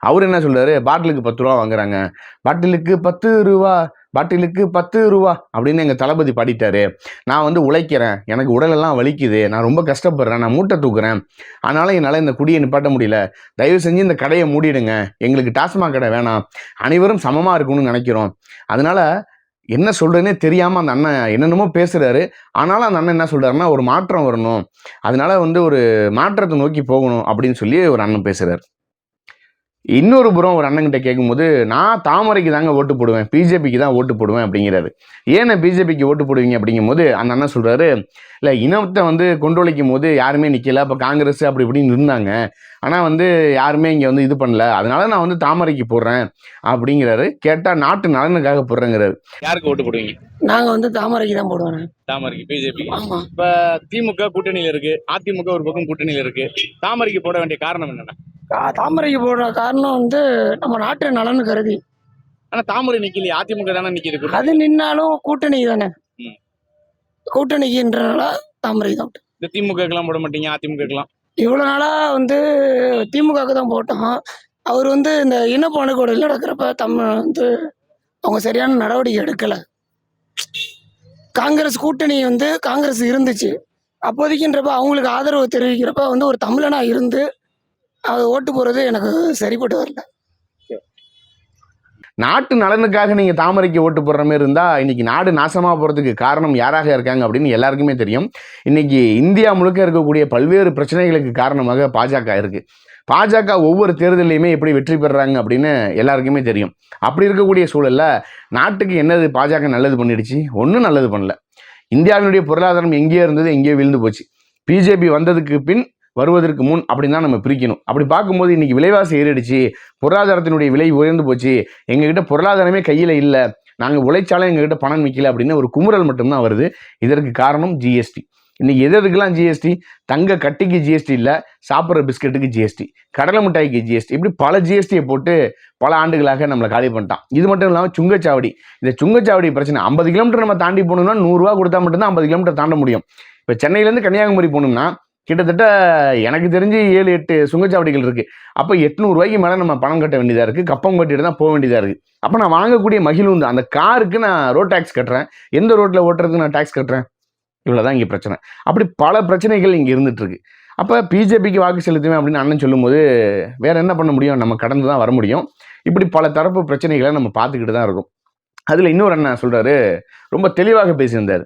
அவர் என்ன சொல்கிறாரு பாட்டிலுக்கு பத்து ரூபா வாங்குறாங்க. பாட்டிலுக்கு பத்து ரூபா பாட்டிலுக்கு பத்து ரூபா அப்படின்னு எங்கள் தளபதி பாடிட்டாரு. நான் வந்து உழைக்கிறேன். எனக்கு உடலெல்லாம் வலிக்குது. நான் ரொம்ப கஷ்டப்படுறேன். நான் மூட்டை தூக்குறேன். அதனால் என்னால் இந்த குடியை நிப்பாட்ட முடியல. தயவு செஞ்சு இந்த கடையை மூடிடுங்க. எங்களுக்கு டாஸ்மாக் கடை வேணாம். அனைவரும் சமமாக இருக்கணும்னு நினைக்கிறோம். அதனால என்ன சொல்கிறதுனே தெரியாம அந்த அண்ணன் என்னென்னமோ பேசுறாரு. ஆனாலும் அந்த அண்ணன் என்ன சொல்றாருன்னா ஒரு மாற்றம் வரணும். அதனால வந்து ஒரு மாற்றத்தை நோக்கி போகணும் அப்படின்னு சொல்லி ஒரு அண்ணன் பேசுறாரு. இன்னொரு புறம் ஒரு அண்ணன்கிட்ட கேட்கும்போது நான் தாமரைக்கு தாங்க ஓட்டு போடுவேன். பிஜேபிக்கு தான் ஓட்டு போடுவேன் அப்படிங்கிறாரு. ஏன் பிஜேபிக்கு ஓட்டு போடுவீங்க அப்படிங்கும்போது அந்த அண்ணன் சொல்றாரு இல்லை இனத்தை வந்து கொண்டொழிக்கும் போது யாருமே நிற்கல அப்போ காங்கிரஸ் அப்படி இப்படின்னு இருந்தாங்க. ஆனால் வந்து யாருமே இங்கே வந்து இது பண்ணல. அதனால நான் வந்து தாமரைக்கு போடுறேன் அப்படிங்கிறாரு. கேட்டால் நாட்டு நலனுக்காக போடுறேங்கிறாரு. யாருக்கு ஓட்டு போடுவீங்க? நாங்க வந்து தாமரைக்கு தான் போடுவோம் தாமரைக்கு பிஜேபி ஆமா. இப்ப திமுக கூட்டணியில இருக்கு. அதிமுக ஒரு பக்கம் கூட்டணியில இருக்கு. தாமரைக்கு போட வேண்டிய காரணம் என்னன்னா தாமரைக்கு போடுற காரணம் வந்து நம்ம நாட்டு நலன் கருதி. ஆனா தாமரை நிக்கலையே அதிமுக தானே கூட்டணி. அது நின்னாலும் கூட்டணி தானே. கூட்டணிக்குன்றனால தாமரை தான். இந்த திமுக எல்லாம் போட மாட்டீங்க அதிமுக எல்லாம் இவ்வளோ நாளாக வந்து திமுகவுக்கு தான் போட்டோம். அவர் வந்து இந்த இனப்பாணுகோடு நடக்கிறப்ப தமிழ் வந்து அவங்க சரியான நடவடிக்கை எடுக்கலை. காங்கிரஸ் கூட்டணி வந்து காங்கிரஸ் இருந்துச்சு. அப்போதைக்குன்றப்ப அவங்களுக்கு ஆதரவு தெரிவிக்கிறப்ப வந்து ஒரு தமிழனா இருந்து அது ஓட்டு போகிறது எனக்கு சரிப்பட்டு வரல. நாட்டு நலனுக்காக நீங்க தாமரைக்கு ஓட்டு போடுற மாதிரி இருந்தா இன்னைக்கு நாடு நாசமா போறதுக்கு காரணம் யாராக இருக்காங்க அப்படின்னு எல்லாருக்குமே தெரியும். இன்னைக்கு இந்தியா முழுக்க இருக்கக்கூடிய பல்வேறு பிரச்சனைகளுக்கு காரணமாக பாஜக இருக்கு. பாஜக ஒவ்வொரு தேர்தலையுமே எப்படி வெற்றி பெறுறாங்க அப்படின்னு எல்லாருக்குமே தெரியும். அப்படி இருக்கக்கூடிய சூழல்ல நாட்டுக்கு என்னது பாஜக நல்லது பண்ணிடுச்சு? ஒன்றும் நல்லது பண்ணல. இந்தியாவினுடைய பொருளாதாரம் எங்கேயோ இருந்தது எங்கேயோ விழுந்து போச்சு. பிஜேபி வந்ததுக்கு பின் வருவதற்கு முன் அப்படின்னு தான் நம்ம பிரிக்கணும். அப்படி பார்க்கும்போது இன்றைக்கி விலைவாசி ஏறிடுச்சு. பொருளாதாரத்தினுடைய விலை உயர்ந்து போச்சு. எங்ககிட்ட பொருளாதாரமே கையில் இல்லை. நாங்கள் உழைச்சாலும் எங்ககிட்ட பணம் நிற்கல அப்படின்னு ஒரு குமுறல் மட்டும்தான் வருது. இதற்கு காரணம் ஜிஎஸ்டி இன்னைக்கு எது எதுக்கெல்லாம் ஜிஎஸ்டி தங்க கட்டிக்கு ஜிஎஸ்டி இல்லை சாப்பிட்ற பிஸ்கெட்டுக்கு ஜிஎஸ்டி கடலை மிட்டாய்க்கு ஜிஎஸ்டி இப்படி பல ஜிஎஸ்டியை போட்டு பல ஆண்டுகளாக நம்மளை காலி பண்ணிட்டான். இது மட்டும் இல்லாமல் சுங்கச்சாவடி. இந்த சுங்கச்சாவடி பிரச்சனை ஐம்பது கிலோமீட்டர் நம்ம தாண்டி போகணும்னா நூறுரூவா கொடுத்தா மட்டும்தான் ஐம்பது கிலோமீட்டர் தாண்ட முடியும். இப்போ சென்னையிலேருந்து கன்னியாகுமரி போகணும்னா கிட்டத்தட்ட எனக்கு தெரிஞ்சு ஏழு எட்டு சுங்கச்சாவடிகள் இருக்குது அப்போ எட்நூறுவாய்க்கு மேலே நம்ம பணம் கட்ட வேண்டியதாக இருக்குது கப்பம் கட்டிட்டு தான் போக வேண்டியதாக இருக்குது அப்போ நான் வாங்கக்கூடிய மகிழுந்து அந்த காருக்கு நான் ரோட் டேக்ஸ் கட்டுறேன். எந்த ரோட்டில் ஓட்டுறதுக்கு நான் டேக்ஸ் கட்டுறேன்? இவ்வளோதான் இங்கே பிரச்சனை. அப்படி பல பிரச்சனைகள் இங்கே இருந்துகிட்ருக்கு அப்போ பிஜேபிக்கு வாக்கு செலுத்துவேன் அப்படின்னு அண்ணன் சொல்லும்போது வேறு என்ன பண்ண முடியும்? நம்ம கடந்து தான் வர முடியும். இப்படி பல தரப்பு பிரச்சனைகளை நம்ம பார்த்துக்கிட்டு தான் இருக்கோம். அதில் இன்னொரு அண்ணன் சொல்கிறாரு ரொம்ப தெளிவாக பேசியிருந்தார்.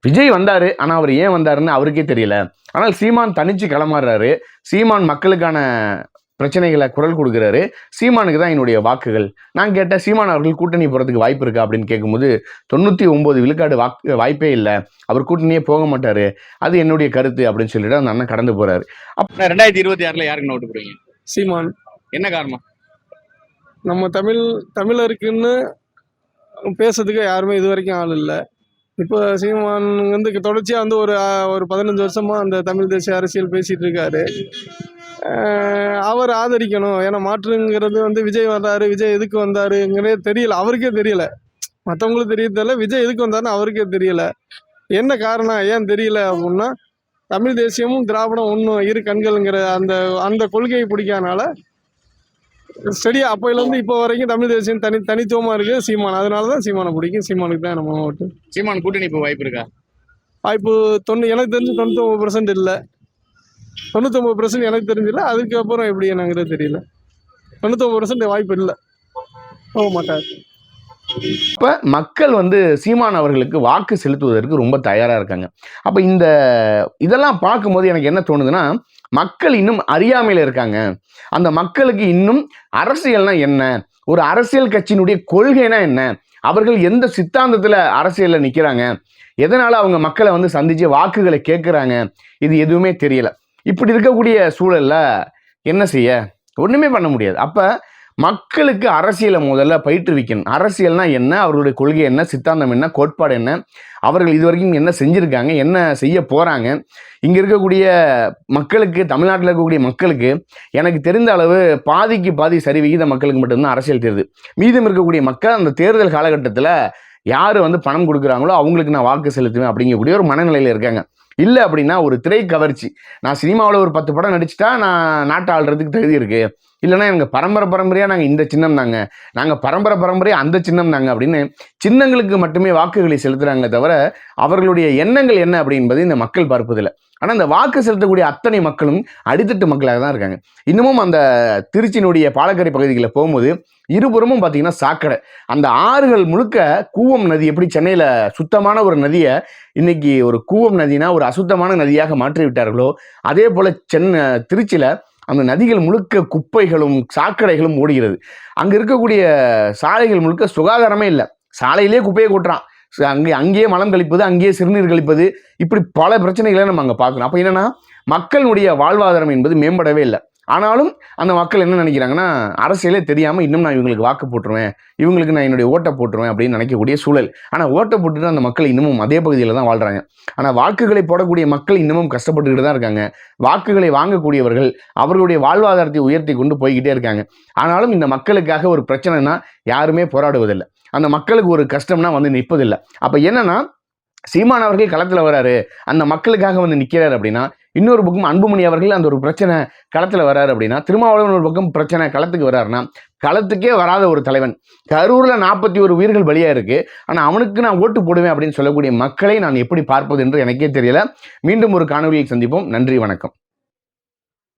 விஜய் வந்தாரு ஆனா அவர் ஏன் வந்தாருன்னு அவருக்கே தெரியல. ஆனால் சீமான் தனிச்சு களமாறுறாரு சீமான் மக்களுக்கான பிரச்சனைகளை குரல் கொடுக்குறாரு. சீமானுக்கு தான் என்னுடைய வாக்குகள். நான் கேட்டேன் சீமான் அவர்கள் கூட்டணி போறதுக்கு வாய்ப்பு இருக்கா அப்படின்னு கேட்கும்போது தொண்ணூத்தி ஒன்பது விழுக்காடு வாக்கு வாய்ப்பே இல்லை. அவர் கூட்டணியே போக மாட்டாரு. அது என்னுடைய கருத்து அப்படின்னு சொல்லிட்டு அந்த அண்ணன் கடந்து போறாரு. ஆனா, ரெண்டாயிரத்தி இருபத்தி ஆறுல யாருக்கு ஓட்டு போடுவீங்க? சீமான். என்ன காரணம்? நம்ம தமிழ் தமிழருக்குன்னு பேசுறதுக்கு யாருமே இது வரைக்கும் ஆள் இல்லை. இப்போ சீமான் வந்து தொடர்ச்சியாக வந்து ஒரு ஒரு பதினஞ்சு வருஷமாக அந்த தமிழ் தேசிய அரசியல் பேசிகிட்டு இருக்காரு. அவர் ஆதரிக்கணும். ஏன்னா மாற்றுங்கிறது வந்து விஜய் வந்தார் விஜய் எதுக்கு வந்தாருங்கிறதே தெரியல. அவருக்கே தெரியல. மற்றவங்களுக்கு தெரியல. விஜய் எதுக்கு வந்தாருன்னு அவருக்கே தெரியல. என்ன காரணம் ஏன் தெரியல அப்படின்னா தமிழ் தேசியமும் திராவிடம் ஒன்றும் இரு கண்கள்ங்கிற அந்த அந்த கொள்கையை பிடிக்காதனால ஸ்டடியா அப்போலேருந்து இப்போ வரைக்கும் தமிழ் தேசியம் தனி தனித்துவமாக இருக்குது சீமான். அதனால தான் சீமானை பிடிக்கும். சீமானுக்கு தான் நம்ம ஓட்டு. சீமான் கூட்டணி இப்போ வாய்ப்பு இருக்கா? வாய்ப்பு தொண்ணூ எனக்கு தெரிஞ்சு தொண்ணூத்தொம்பது பர்சன்ட் இல்லை. தொண்ணூத்தொம்பது பர்சன்ட் எனக்கு தெரிஞ்சில்ல. அதுக்கப்புறம் எப்படி என்னங்கிறது தெரியல. தொண்ணூத்தொம்பது பர்சன்ட் வாய்ப்பு இல்லை. போக மாட்டார். அப்ப மக்கள் வந்து சீமான் அவர்களுக்கு வாக்கு செலுத்துவதற்கு ரொம்ப தயாரா இருக்காங்க. அப்ப இந்த இதெல்லாம் பார்க்கும்போது எனக்கு என்ன தோணுதுன்னா மக்கள் இன்னும் அறியாமையில் இருக்காங்க. அந்த மக்களுக்கு இன்னும் அரசியல்னா என்ன? ஒரு அரசியல் கட்சியினுடைய கொள்கைனா என்ன? அவர்கள் எந்த சித்தாந்தத்தில் அரசியலில் நிற்கிறாங்க எதனால் அவங்க மக்களை வந்து சந்திச்சு வாக்குகளை கேட்குறாங்க இது எதுவுமே தெரியல. இப்படி இருக்கக்கூடிய சூழல்ல என்ன செய்ய? ஒன்றுமே பண்ண முடியாது. அப்போ மக்களுக்கு அரசியலை முதல்ல பயிற்றுவிக்கணும். அரசியல்னா என்ன? அவர்களுடைய கொள்கை என்ன? சித்தாந்தம் என்ன? கோட்பாடு என்ன? அவர்கள் இதுவரைக்கும் என்ன செஞ்சுருக்காங்க? என்ன செய்ய போகிறாங்க இங்கே இருக்கக்கூடிய மக்களுக்கு தமிழ்நாட்டில் இருக்கக்கூடிய மக்களுக்கு எனக்கு தெரிந்த அளவு பாதிக்கு பாதி சரி விகித மக்களுக்கு மட்டும்தான் அரசியல் தெரியுது. மீதம் இருக்கக்கூடிய மக்கள் அந்த தேர்தல் காலகட்டத்தில் யார் வந்து பணம் கொடுக்குறாங்களோ அவங்களுக்கு நான் வாக்கு செலுத்துவேன் அப்படிங்கக்கூடிய ஒரு மனநிலையில் இருக்காங்க. இல்லை அப்படின்னா ஒரு திரை கவர்ச்சி. நான் சினிமாவில் ஒரு பத்து படம் நடிச்சிட்டா நான் நாட்டை ஆள்றதுக்கு தகுதி இருக்குது இல்லைன்னா எனக்கு பரம்பரை பரம்பரையாக நாங்கள் இந்த சின்னம் தாங்க. நாங்கள் பரம்பரை பரம்பரையாக அந்த சின்னம் தாங்க அப்படின்னு சின்னங்களுக்கு மட்டுமே வாக்குகளை செலுத்துகிறாங்க தவிர அவர்களுடைய எண்ணங்கள் என்ன அப்படின்பது இந்த மக்கள் பார்ப்பதில்லை. ஆனால் அந்த வாக்கு செலுத்தக்கூடிய அத்தனை மக்களும் அடித்தட்டு மக்களாக தான் இருக்காங்க. இன்னமும் அந்த திருச்சியினுடைய பாலக்கரை பகுதிகளில் போகும்போது இருபுறமும் பார்த்தீங்கன்னா சாக்கடை. அந்த ஆறுகள் முழுக்க கூவம் நதி எப்படி சென்னையில் சுத்தமான ஒரு நதியை இன்னைக்கு ஒரு கூவம் நதினா ஒரு அசுத்தமான நதியாக மாற்றி விட்டார்களோ அதே போல் சென்னை திருச்சியில் அந்த நதிகள் முழுக்க குப்பைகளும் சாக்கடைகளும் ஓடுகிறது அங்கே இருக்கக்கூடிய சாலைகள் முழுக்க சுகாதாரமே இல்லை. சாலையிலே குப்பையை கொட்டுறான். அங்கே அங்கேயே மலம் கழிப்பது அங்கேயே சிறுநீர் கழிப்பது இப்படி பல பிரச்சனைகளை நம்ம அங்கே பார்க்கணும். அப்போ என்னென்னா மக்களுடைய வாழ்வாதாரம் என்பது மேம்படவே இல்லை. ஆனாலும் அந்த மக்கள் என்ன நினைக்கிறாங்கன்னா அரசியலே தெரியாமல் இன்னும் நான் இவங்களுக்கு வாக்கு போட்டுருவேன். இவங்களுக்கு நான் என்னுடைய ஓட்டை போட்டுருவேன் அப்படின்னு நினைக்கக்கூடிய சூழல். ஆனால் ஓட்டை போட்டுட்டு அந்த மக்கள் இன்னமும் அதே பகுதியில் தான் வாழ்கிறாங்க ஆனால் வாக்குகளை போடக்கூடிய மக்கள் இன்னமும் கஷ்டப்பட்டுக்கிட்டு தான் இருக்காங்க. வாக்குகளை வாங்கக்கூடியவர்கள் அவர்களுடைய வாழ்வாதாரத்தை உயர்த்தி கொண்டு போய்கிட்டே இருக்காங்க. ஆனாலும் இந்த மக்களுக்காக ஒரு பிரச்சனைனா யாருமே போராடுவதில்லை. அந்த மக்களுக்கு ஒரு கஷ்டம்னா வந்து நிற்பதில்லை. அப்போ என்னன்னா சீமானவர்கள் களத்தில் வராரு. அந்த மக்களுக்காக வந்து நிற்கிறாரு அப்படின்னா இன்னொரு பக்கம் அன்புமணி அவர்கள் அந்த ஒரு பிரச்சனை களத்தில் வராரு அப்படின்னா திருமாவளவன் ஒரு பக்கம் பிரச்சனை களத்துக்கு வராருன்னா களத்துக்கே வராத ஒரு தலைவன். கரூரில் நாற்பத்தி ஒரு உயிர்கள் பலியாக இருக்குது ஆனால் அவனுக்கு நான் ஓட்டு போடுவேன் அப்படின்னு சொல்லக்கூடிய மக்களை நான் எப்படி பார்ப்பது என்று எனக்கே தெரியல. மீண்டும் ஒரு காணொலியை சந்திப்போம். நன்றி வணக்கம்.